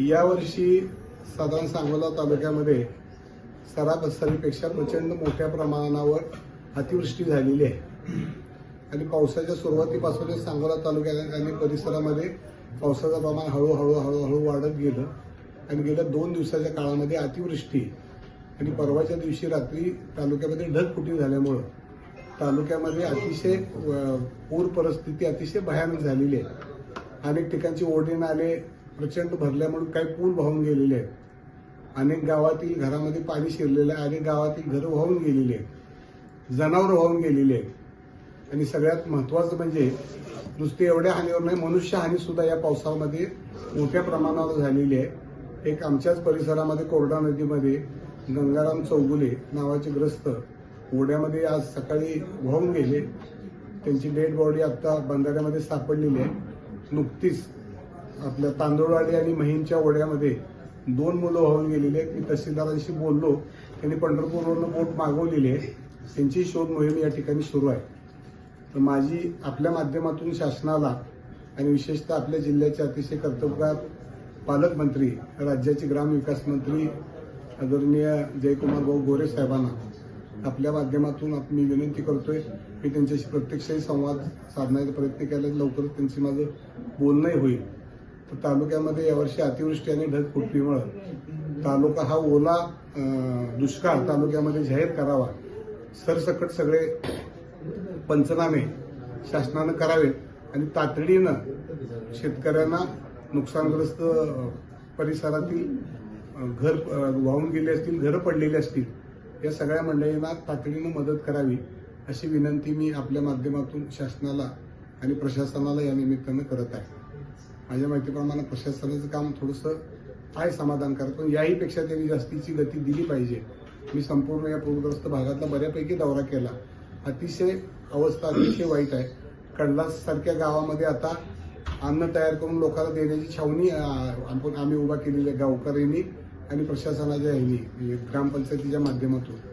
यावर्षी साधारण सांगोला तालुक्यामध्ये सरासरीपेक्षा प्रचंड मोठ्या प्रमाणावर अतिवृष्टी झालेली आहे. आणि पावसाच्या सुरुवातीपासूनच सांगोला तालुक्यात आणि परिसरामध्ये पावसाचं प्रमाण हळूहळू हळूहळू वाढत गेलं. आणि गेल्या दोन दिवसाच्या काळामध्ये अतिवृष्टी आणि परवाच्या दिवशी रात्री तालुक्यामध्ये ढगफुटी झाल्यामुळं तालुक्यामध्ये अतिशय पूर परिस्थिती अतिशय भयानक झालेली आहे. अनेक ठिकाणचे ओढे नाले प्रचंड भरल्यामुळे काही पूल वाहून गेलेले आहेत. अनेक गावातील घरामध्ये पाणी शिरलेलं आहे अनेक गावातील घरं वाहून गेलेली आहेत. जनावरं वाहून गेलेली आहेत. आणि सगळ्यात महत्वाचं म्हणजे नुसते एवढ्या हानीवर नाही मनुष्यहानी सुद्धा या पावसामध्ये मोठ्या प्रमाणावर झालेली आहे. एक आमच्याच परिसरामध्ये कोरडा नदीमध्ये गंगाराम चौगुले नावाचे ग्रस्त ओढ्यामध्ये आज सकाळी वाहून गेले. त्यांची डेड बॉडी आत्ता बंधाऱ्यामध्ये सापडलेली आहे. नुकतीच आपल्या तांदूळवाडी आणि महिमच्या ओढ्यामध्ये दोन मुलं वाहून गेलेली आहेत. मी तहसीलदारांशी बोललो. त्यांनी पंढरपूरवरून बोट मागवलेली आहे. त्यांची शोध मोहीम या ठिकाणी सुरू आहे. तर माझी आपल्या माध्यमातून शासनाला आणि विशेषतः आपल्या जिल्ह्याचे अतिशय कर्तव्यगार पालकमंत्री राज्याचे ग्रामविकास मंत्री आदरणीय जयकुमार भाऊ गोरे साहेबांना आपल्या माध्यमातून मी विनंती करतोय मी त्यांच्याशी प्रत्यक्षही संवाद साधण्याचा प्रयत्न केला. लवकरच त्यांची माझं बोलणंही होईल. तालुक्यामध्ये यावर्षी अतिवृष्टी आणि ढगफुटीमुळं तालुका हा ओला दुष्काळ तालुक्यामध्ये जाहीर करावा. सरसकट सगळे पंचनामे शासनानं करावेत आणि तातडीनं शेतकऱ्यांना नुकसानग्रस्त परिसरातील घर वाहून गेले असतील घरं पडलेली असतील या सगळ्या मंडळींना तातडीनं मदत करावी अशी विनंती मी आपल्या माध्यमातून शासनाला आणि प्रशासनाला या निमित्तानं करत आहे. माझ्या माहितीप्रमाणे प्रशासनाचं काम थोडंसं आहे समाधानकारक पण याहीपेक्षा त्यांनी जास्तीची गती दिली पाहिजे. मी संपूर्ण या पूरग्रस्त भागातला बऱ्यापैकी दौरा केला. अतिशय अवस्था अतिशय वाईट आहे. कडलासारख्या गावामध्ये आता अन्न तयार करून लोकांना देण्याची छावणी आपण आम्ही उभा केलेली आहे गावकऱ्यांनी आणि प्रशासनाच्या ह्यांनी म्हणजे ग्रामपंचायतीच्या माध्यमातून.